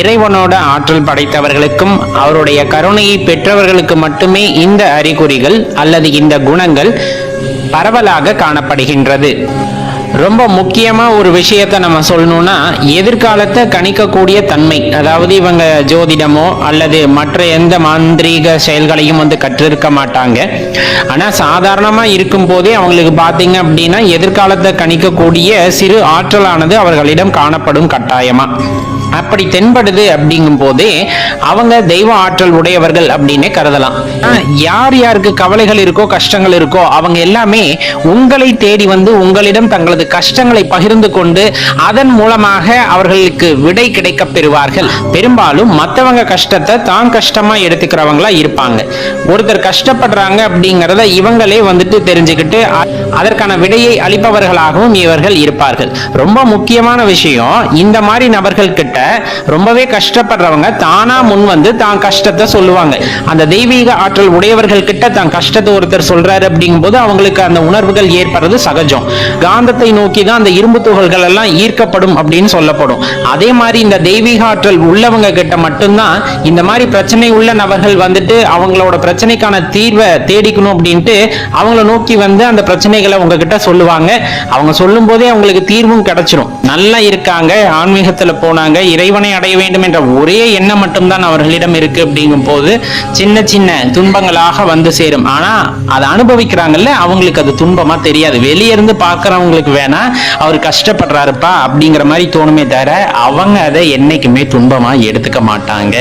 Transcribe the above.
இறைவனோட ஆற்றல் படைத்தவர்களுக்கும் அவருடைய கருணையை பெற்றவர்களுக்கு மட்டுமே இந்த அறிகுறிகள் அல்லது இந்த குணங்கள் பரவலாக காணப்படுகின்றது. ரொம்ப முக்கியமா ஒரு விஷயத்த நம்ம சொல்லணும்னா எதிர்காலத்தை கணிக்கக்கூடிய தன்மை. அதாவது இவங்க ஜோதிடமோ அல்லது மற்ற எந்த மாந்திரீக செயல்களையும் வந்து கற்றிருக்க மாட்டாங்க. ஆனால் சாதாரணமாக இருக்கும் போதே அவங்களுக்கு பார்த்தீங்க அப்படின்னா எதிர்காலத்தை கணிக்கக்கூடிய சிறு ஆற்றலானது அவர்களிடம் காணப்படும் கட்டாயமாக அப்படி தென்படுது அப்படிங்கும் போதே அவங்க தெய்வ ஆற்றல் உடையவர்கள் அப்படின்னே கருதலாம். யார் யாருக்கு கவலைகள் இருக்கோ கஷ்டங்கள் இருக்கோ அவங்க எல்லாமே உங்களை தேடி வந்து உங்களிடம் தங்களது கஷ்டங்களை பகிர்ந்து கொண்டு அதன் மூலமாக அவர்களுக்கு விடை கிடைக்க பெறுவார்கள். பெரும்பாலும் மற்றவங்க கஷ்டத்தை தான் கஷ்டமா எடுத்துக்கிறவங்களா இருப்பாங்க. ஒருத்தர் கஷ்டப்படுறாங்க அப்படிங்கிறத இவங்களே வந்துட்டு தெரிஞ்சுக்கிட்டு அதற்கான விடையை அளிப்பவர்களாகவும் இவர்கள் இருப்பார்கள். ரொம்ப முக்கியமான விஷயம் இந்த மாதிரி நபர்கள் கிட்ட ரொம்பவே கஷ்டப்படுறவங்க தானா முன் வந்து தான் கஷ்டத்தை சொல்லுவாங்க. அந்த தெய்வீக ஆற்றல் உடையவர்கள் கிட்ட தான் கஷ்டத்தை ஒருத்தர் சொல்றாரு அப்படிங்கும்போது அவங்களுக்கு அந்த உணர்வுகள் ஏற்படுறது சகஜம். காந்தத்தை நோக்கி தான் அந்த இரும்பு துகள்கள் எல்லாம் ஈர்க்கப்படும் அப்படின்னு சொல்லப்படும். அதே மாதிரி இந்த தெய்வீக ஆற்றல் உள்ளவங்க கிட்ட மட்டும்தான் இந்த மாதிரி பிரச்சனை உள்ள நபர்கள் வந்துட்டு அவங்களோட பிரச்சனைக்கான தீர்வை தேடிக்கணும் அப்படின்ட்டு அவங்கள நோக்கி வந்து அந்த பிரச்சனைகளை உங்ககிட்ட சொல்லுவாங்க. அவங்க சொல்லும் போதே அவங்களுக்கு தீர்வும் கிடைச்சிரும். நல்லா இருக்காங்க ஆன்மீகத்துல போனாங்க இறைவனை அடைய வேண்டும் என்ற ஒரே எண்ணம் மட்டும்தான் அவர்களிடம் இருக்கு அப்படிங்கும் போது சின்ன சின்ன துன்பங்களாக வந்து சேரும். ஆனா அதை அனுபவிக்கிறாங்கல்ல அவங்களுக்கு அது துன்பமா தெரியாது. வெளியே இருந்து வேணா அவர் கஷ்டப்படுறாருப்பா அப்படிங்கிற மாதிரி தோணுமே தவிர அவங்க அதை என்னைக்குமே துன்பமா எடுத்துக்க மாட்டாங்க.